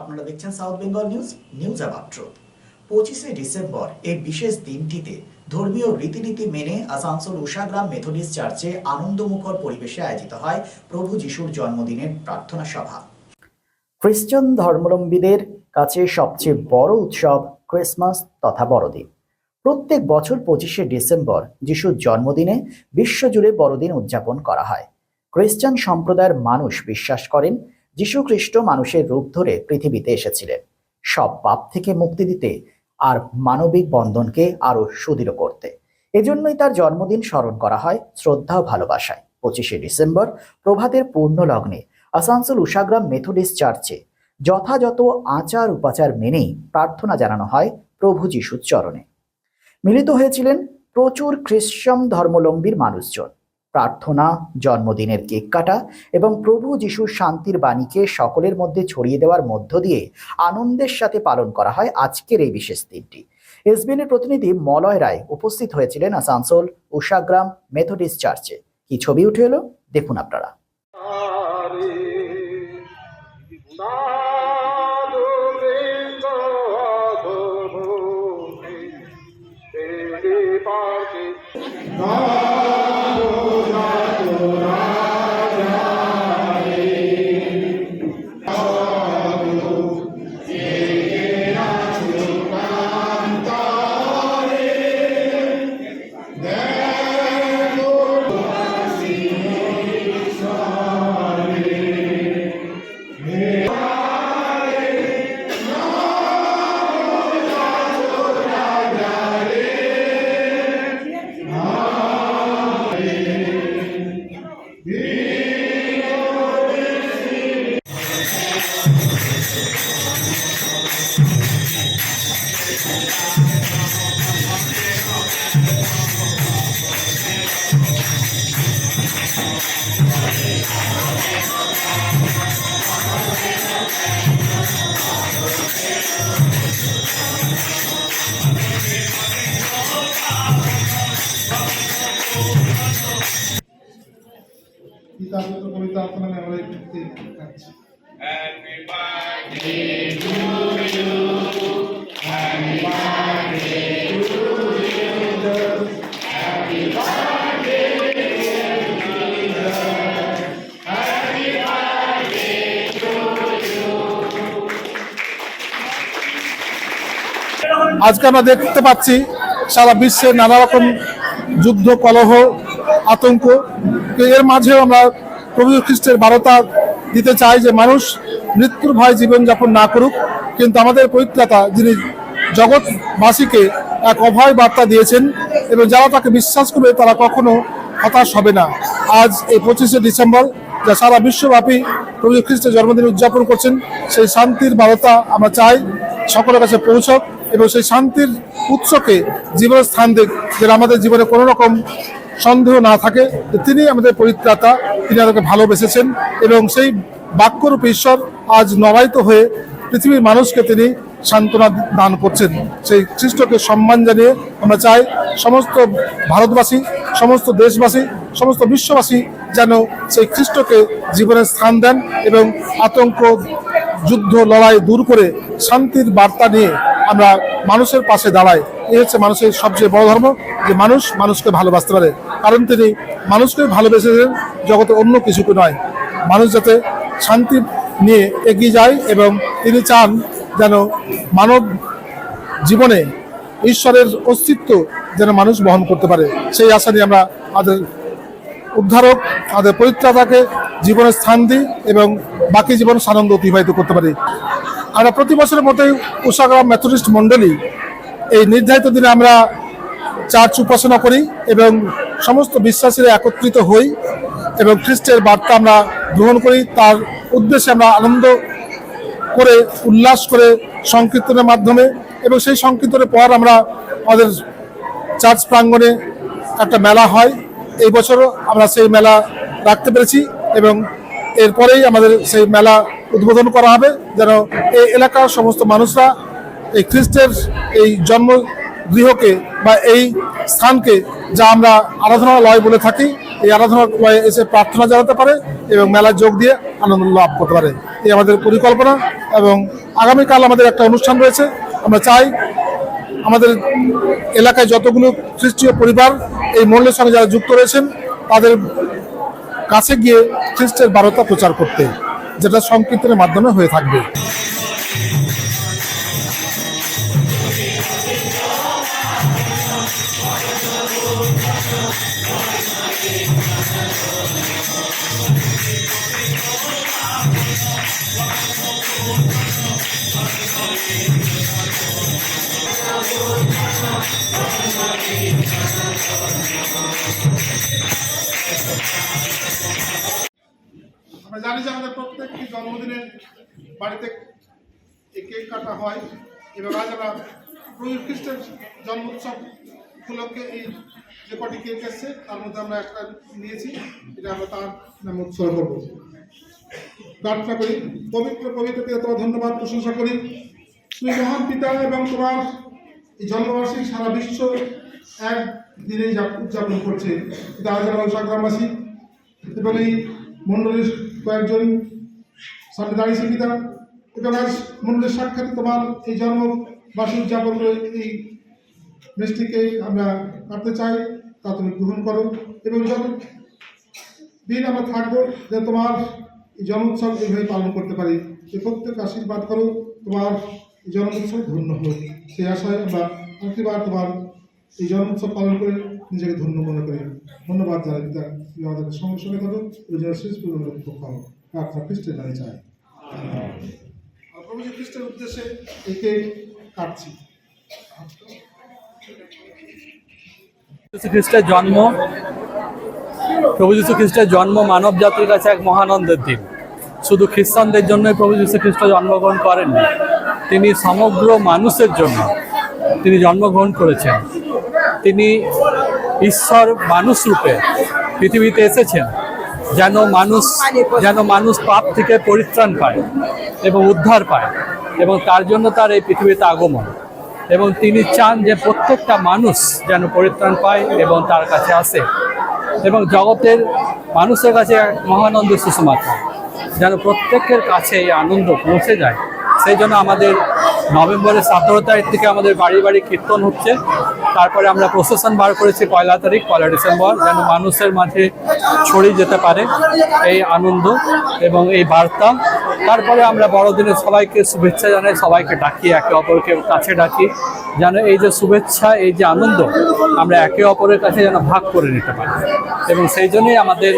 আপনারা দেখছেন south Bengal news news about truth পঁচিশে ডিসেম্বর এই বিশেষ দিনটিতে ধর্মীয় রীতিনীতি মেনে আসানসোল উষাগ্রাম মেথোডিস্ট চার্চে আনন্দমুখর পরিবেশে আয়োজিত হয় প্রভু যিশুর জন্মদিনের প্রার্থনা সভা খ্রিস্টান ধর্মাবলম্বীদের কাছে সবচেয়ে বড় উৎসব ক্রিসমাস তথা বড়দিন প্রত্যেক বছর পঁচিশে ডিসেম্বর যিশুর জন্মদিনে বিশ্বজুড়ে বড়দিন উদযাপন করা হয় খ্রিস্টান সম্প্রদায়ের মানুষ বিশ্বাস করেন যীশুখ্রিস্ট মানুষের রূপ ধরে পৃথিবীতে এসেছিলেন সব পাপ থেকে মুক্তি দিতে আর মানবিক বন্ধনকে আরও সুদৃঢ় করতে এজন্যই তার জন্মদিন স্মরণ করা হয় শ্রদ্ধা ও ভালোবাসায় পঁচিশে ডিসেম্বর প্রভাতের পূর্ণ লগ্নে আসানসোল উষাগ্রাম মেথোডিস্ট চার্চে যথাযথ আচার উপাচার মেনেই প্রার্থনা জানানো হয় প্রভু যিশুর চরণে মিলিত হয়েছিলেন প্রচুর খ্রিস্টান ধর্মলম্বীর মানুষজন প্রার্থনা জন্মদিনের কেক কাটা এবং প্রভু যিশুর শান্তির বাণীকে সকলের মধ্যে ছড়িয়ে দেওয়ার মধ্য দিয়ে আনন্দের সাথে পালন করা হয় আজকের এই বিশেষ দিনটি এসবিএনের প্রতিনিধি মলয় রায় উপস্থিত হয়েছিলেন আসানসোল উষাগ্রাম মেথডিস্ট চার্চে কি ছবি উঠে এলো দেখুন আপনারা Oh কবিতা আপনার আমরা একটু Happy birthday to you. Happy birthday to you. Happy birthday. আজকে আমরা দেখতে পাচ্ছি সারা বিশ্বে নানা রকম যুদ্ধ কলহ আতঙ্ক এর মাঝেও আমরা প্রভু খ্রিস্টের বারতা দিতে চাই যে মানুষ মৃত্যুর ভয় জীবনযাপন না করুক কিন্তু আমাদের পবিত্রতা যিনি জগৎবাসীকে এক অভয় বার্তা দিয়েছেন এবং যারা তাকে বিশ্বাস করবে তারা কখনো হতাশ হবে না আজ এই পঁচিশে ডিসেম্বর যা সারা বিশ্বব্যাপী প্রভু খ্রিস্টের জন্মদিন উদযাপন করছেন সেই শান্তির বারতা আমরা চাই সকলের কাছে পৌঁছক এবং সেই শান্তির উৎসকে জীবনের স্থান দিক যেন আমাদের জীবনে কোনো রকম সন্দেহ না থাকে তিনি আমাদের পরিত্রাতা তিনি আমাদেরকে ভালোবেসেছেন এবং সেই বাক্যরূপ ঈশ্বর আজ নবায়িত হয়ে পৃথিবীর মানুষকে তিনি সান্ত্বনা দান করছেন সেই খ্রিস্টকে সম্মান জানিয়ে আমরা চাই সমস্ত ভারতবাসী সমস্ত দেশবাসী সমস্ত বিশ্ববাসী যেন সেই খ্রিস্টকে জীবনের স্থান দেন এবং আতঙ্ক যুদ্ধ লড়াই দূর করে শান্তির বার্তা নিয়ে আমরা মানুষের পাশে দাঁড়াই এই হচ্ছে মানুষের সবচেয়ে বড় ধর্ম যে মানুষ মানুষকে ভালোবাসতে পারে কারণ তিনি মানুষকে ভালোবেসেছেন জগতে অন্য কিছুকে নয় মানুষ যাতে শান্তি নিয়ে এগিয়ে যায় এবং তিনি চান যেন মানব জীবনে ঈশ্বরের অস্তিত্ব যেন মানুষ বহন করতে পারে সেই আশা নিয়ে আমরা তাদের উদ্ধারক তাদের পরিত্রাতাকে জীবনের স্থান দিই এবং বাকি জীবন সানন্দ অতিবাহিত করতে পারি আমরা প্রতি বছরের মতোই উষাগ্রাম মেথোডিস্ট মণ্ডলী এই নির্ধারিত দিনে আমরা চার্চ উপাসনা করি এবং সমস্ত বিশ্বাসীরা একত্রিত হই এবং খ্রিস্টের বার্তা আমরা গ্রহণ করি তার উদ্দেশ্যে আমরা আনন্দ করে উল্লাস করে সংকীর্তনের মাধ্যমে এবং সেই সংকীর্তনের পর আমরা আমাদের চার্চ প্রাঙ্গণে একটা মেলা হয় এই বছরও আমরা সেই মেলা রাখতে পেরেছি এবং এরপরেই আমাদের সেই মেলা উদ্বোধন করা হবে যেন এই এলাকার সমস্ত মানুষরা এই খ্রিস্টের এই জন্ম গৃহকে বা এই স্থানকে যা আমরা আরাধনালয় বলে থাকি এই লয়ে এসে প্রার্থনা জানাতে পারে এবং মেলায় যোগ দিয়ে আনন্দ লাভ করতে পারে এই আমাদের পরিকল্পনা এবং আগামীকাল আমাদের একটা অনুষ্ঠান রয়েছে আমরা চাই আমাদের এলাকায় যতগুলো খ্রিস্টীয় পরিবার এই মূল্যের সঙ্গে যারা যুক্ত রয়েছেন তাদের কাছে গিয়ে খ্রিস্টের বারতা প্রচার করতে যেটা সংকীর্তনের মাধ্যমে হয়ে থাকবে আমরা জানি যে আমাদের প্রত্যেকটি জন্মদিনের বাড়িতে কেক কাটা হয় এবং আজ আমরা প্রভু খ্রিস্টের জন্মোৎসব উপলক্ষে এই যে কটি কেক এসছে তার মধ্যে আমরা একটা নিয়েছি এটা আমরা তার নাম উৎসর্গ করব প্রার্থনা করি পবিত্র পবিত্রকে তোমার ধন্যবাদ প্রশংসা করি তুমি মহান পিতা এবং তোমার এই জন্মবার্ষিক সারা বিশ্ব এক দিনেই উদযাপন করছে এটা আজ আমরা সংগ্রামবাসী এবং এই মণ্ডলীর কয়েকজন সামনে দাঁড়িয়েছে পিতা এবং আজ মন্ডলের সাক্ষাতে তোমার এই জন্ম বাস উদযাপন করে এই মিষ্টিকে আমরা কাটতে চাই তা তুমি গ্রহণ করো এবং যত দিন আমরা থাকবো যে তোমার এই জন্মোৎসব এইভাবে পালন করতে পারি যে প্রত্যেক আশীর্বাদ করো তোমার জন্মোৎসব ধন্য হোক সেই আশায় আমরা আরেকটিবার তোমার এই জন উৎসব পালন করে নিজেকে ধন্য মনে করি ধন্যবাদ জানাই পিতা আমাদের সঙ্গে সঙ্গে থাকুন রোজার শেষ পর্যন্ত পালন প্রার্থনা খ্রিস্টের নামে চাই খ্রিস্টের উদ্দেশ্যে একে কাটছি খ্রিস্টের জন্ম প্রভু যীশু খ্রিস্টের জন্ম মানব জাতির কাছে এক মহানন্দের দিন শুধু খ্রিস্টানদের জন্যই প্রভু যীশু খ্রিস্ট জন্মগ্রহণ করেননি তিনি সমগ্র মানুষের জন্য তিনি জন্মগ্রহণ করেছেন তিনি ঈশ্বর মানুষ রূপে পৃথিবীতে এসেছেন যেন মানুষ যেন মানুষ পাপ থেকে পরিত্রাণ পায় এবং উদ্ধার পায় এবং তার জন্য তার এই পৃথিবীতে আগমন এবং তিনি চান যে প্রত্যেকটা মানুষ যেন পরিত্রাণ পায় এবং তার কাছে আসে এবং জগতের মানুষের কাছে এক মহানন্দ সুষমাচার যেন প্রত্যেকের কাছে এই আনন্দ পৌঁছে যায় সেই জন্য আমাদের নভেম্বরের সতেরো তারিখ থেকে আমাদের বাড়ি বাড়ি কীর্তন হচ্ছে তারপরে আমরা প্রসেশন বার করেছি পয়লা তারিখ পয়লা ডিসেম্বর যেন মানুষের মাঝে ছড়িয়ে যেতে পারে এই আনন্দ এবং এই বার্তা তারপরে আমরা বড়দিনে সবাইকে শুভেচ্ছা জানাই সবাইকে ডাকি একে অপরকে কাছে ডাকি যেন এই যে শুভেচ্ছা এই যে আনন্দ আমরা একে অপরের কাছে যেন ভাগ করে নিতে পারি এবং সেই জন্যই আমাদের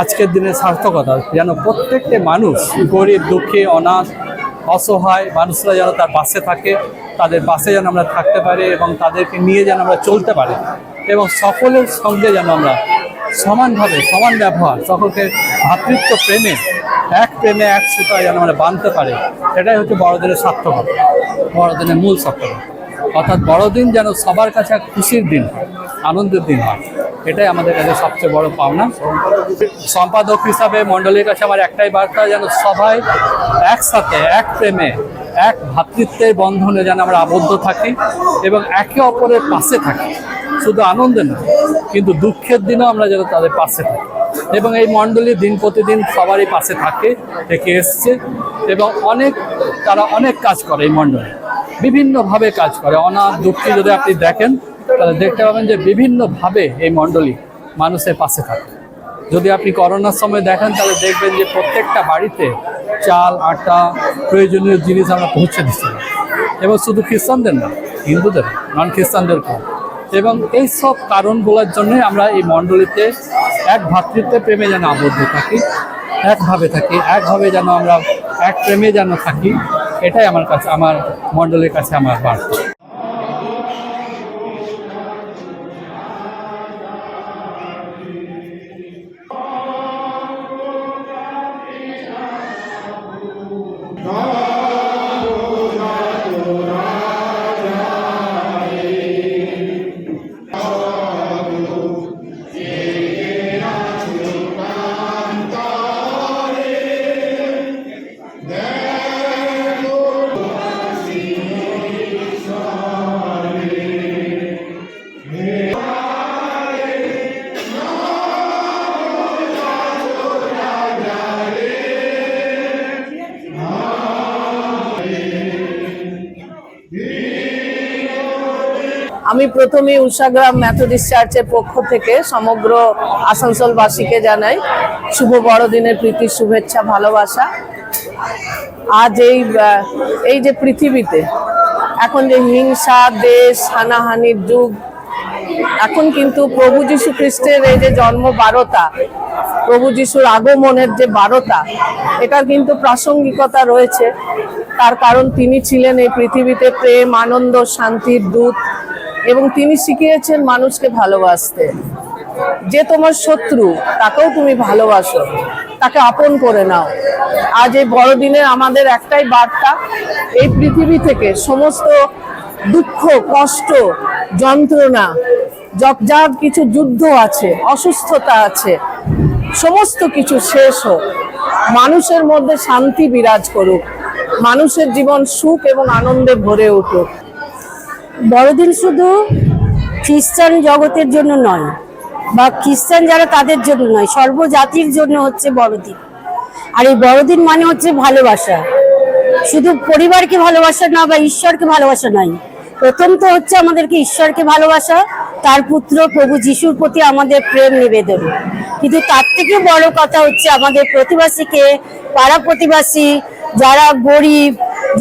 আজকের দিনের সার্থকতা যেন প্রত্যেকটি মানুষ গরিব দুঃখী অনাথ অসহায় মানুষরা যেন তার বাসে থাকে তাদের বাসে যেন আমরা থাকতে পারি এবং তাদেরকে নিয়ে যেন আমরা চলতে পারি এবং সকলের সঙ্গে যেন আমরা সমানভাবে সমান ব্যবহার সকলকে ভাতৃত্ব প্রেমে এক প্রেমে এক সুতায় যেন আমরা বাঁধতে পারে এটাই হচ্ছে বড়দিনের সার্থকতা বড়দিনের মূল সার্থকতা অর্থাৎ বড়দিন যেন সবার কাছে এক খুশির দিন আনন্দের দিন হয় এটাই আমাদের কাছে সবচেয়ে বড় পাওনা সম্পাদক হিসাবে মণ্ডলীর কাছে আমার একটাই বার্তা যেন সবাই একসাথে এক প্রেমে এক ভাতৃত্বের বন্ধনে যেন আমরা আবদ্ধ থাকি এবং একে অপরের পাশে থাকি শুধু আনন্দে না কিন্তু দুঃখের দিনও আমরা যেন তাদের পাশে থাকি এবং এই মণ্ডলী দিন প্রতিদিন সবারই পাশে থাকে থেকে এসছে এবং অনেক তারা অনেক কাজ করে এই মন্ডলী বিভিন্নভাবে কাজ করে অনাথ দুঃখী যদি আপনি দেখেন তাহলে দেখতে পাবেন যে বিভিন্নভাবে এই মণ্ডলী মানুষের পাশে থাকে যদি আপনি করোনার সময় দেখেন তাহলে দেখবেন যে প্রত্যেকটা বাড়িতে চাল আটা প্রয়োজনীয় জিনিস আমরা পৌঁছে দিচ্ছি এবং শুধু খ্রিস্টানদের না হিন্দুদের নন খ্রিস্টানদেরকেও এবং এই সব বলার জন্যই আমরা এই মণ্ডলীতে এক ভাতৃত্বের প্রেমে যেন আবদ্ধ থাকি একভাবে থাকি একভাবে যেন আমরা এক প্রেমে যেন থাকি এটাই আমার কাছে আমার মণ্ডলের কাছে আমার বার্তা আমি প্রথমে উষাগ্রাম মেথডিস্ট চার্চের পক্ষ থেকে সমগ্র আসানসোলবাসীকে জানাই শুভ বড়দিনের প্রীতি শুভেচ্ছা ভালোবাসা আজ এই এই যে পৃথিবীতে এখন যে হিংসা দেশ হানাহানির যুগ এখন কিন্তু প্রভু যীশু খ্রিস্টের এই যে জন্ম বারোতা প্রভু যিশুর আগমনের যে বারোতা এটার কিন্তু প্রাসঙ্গিকতা রয়েছে তার কারণ তিনি ছিলেন এই পৃথিবীতে প্রেম আনন্দ শান্তির দূত এবং তিনি শিখিয়েছেন মানুষকে ভালোবাসতে যে তোমার শত্রু তাকেও তুমি ভালোবাসো তাকে আপন করে নাও আজ এই বড়দিনে আমাদের একটাই বার্তা এই পৃথিবী থেকে সমস্ত দুঃখ কষ্ট যন্ত্রণা যা কিছু যুদ্ধ আছে অসুস্থতা আছে সমস্ত কিছু শেষ হোক মানুষের মধ্যে শান্তি বিরাজ করুক মানুষের জীবন সুখ এবং আনন্দে ভরে উঠুক বড়দিন শুধু খ্রিস্টান জগতের জন্য নয় বা খ্রিস্টান যারা তাদের জন্য নয় সর্বজাতির জন্য হচ্ছে বড়দিন আর এই বড়দিন মানে হচ্ছে ভালোবাসা শুধু পরিবারকে ভালোবাসা না বা ঈশ্বরকে ভালোবাসা নয় প্রথম তো হচ্ছে আমাদেরকে ঈশ্বরকে ভালোবাসা তার পুত্র প্রভু যিশুর প্রতি আমাদের প্রেম নিবেদন কিন্তু তার থেকে বড় কথা হচ্ছে আমাদের প্রতিবাসীকে পাড়া প্রতিবাসী যারা গরিব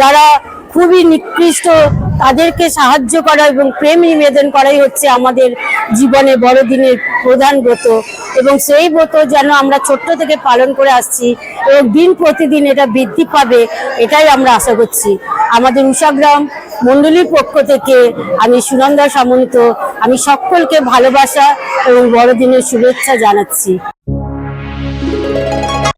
যারা খুবই নিকৃষ্ট তাদেরকে সাহায্য করা এবং প্রেম নিবেদন করাই হচ্ছে আমাদের জীবনে বড়দিনের প্রধান ব্রত এবং সেই ব্রত যেন আমরা ছোট্ট থেকে পালন করে আসছি এবং দিন প্রতিদিন এটা বৃদ্ধি পাবে এটাই আমরা আশা করছি আমাদের উষাগ্রাম মণ্ডলীর পক্ষ থেকে আমি সুনন্দা সামন্ত আমি সকলকে ভালোবাসা এবং বড়দিনের শুভেচ্ছা জানাচ্ছি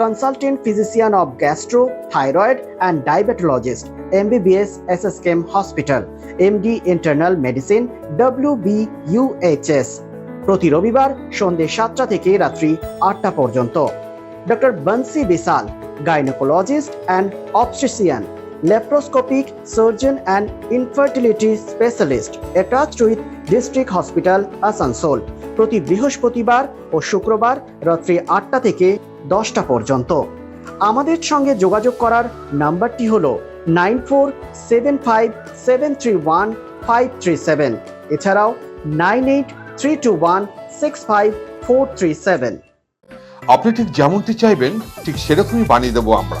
consultant physician of gastro thyroid and diabetologist M B S S S KEM hospital M D internal medicine W B U প্রতি রবিবার সন্ধ্যে সাতটা থেকে রাত্রি আটটা পর্যন্ত doctor Bansi Bishal gynaecologist and obstetrician laparoscopic surgeon and infertility specialist attached with district hospital Asansol প্রতি বৃহস্পতিবার ও শুক্রবার রাত্রি আটটা থেকে দশটা পর্যন্ত আমাদের সঙ্গে যোগাযোগ করার নাম্বারটি হল nine four seven five seven three one five three seven এছাড়াও nine eight three two one six five four three seven আপনি ঠিক যেমনটি চাইবেন ঠিক সেরকমই বানিয়ে দেবো আমরা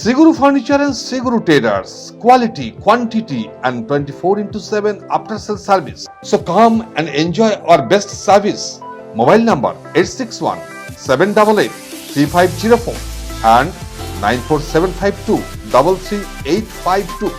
Siguru Furniture and Siguru Traders. Quality, quantity and 24/7 after sale service. So come and enjoy our best service. Mobile number 861-788-3504 and 94752-33852.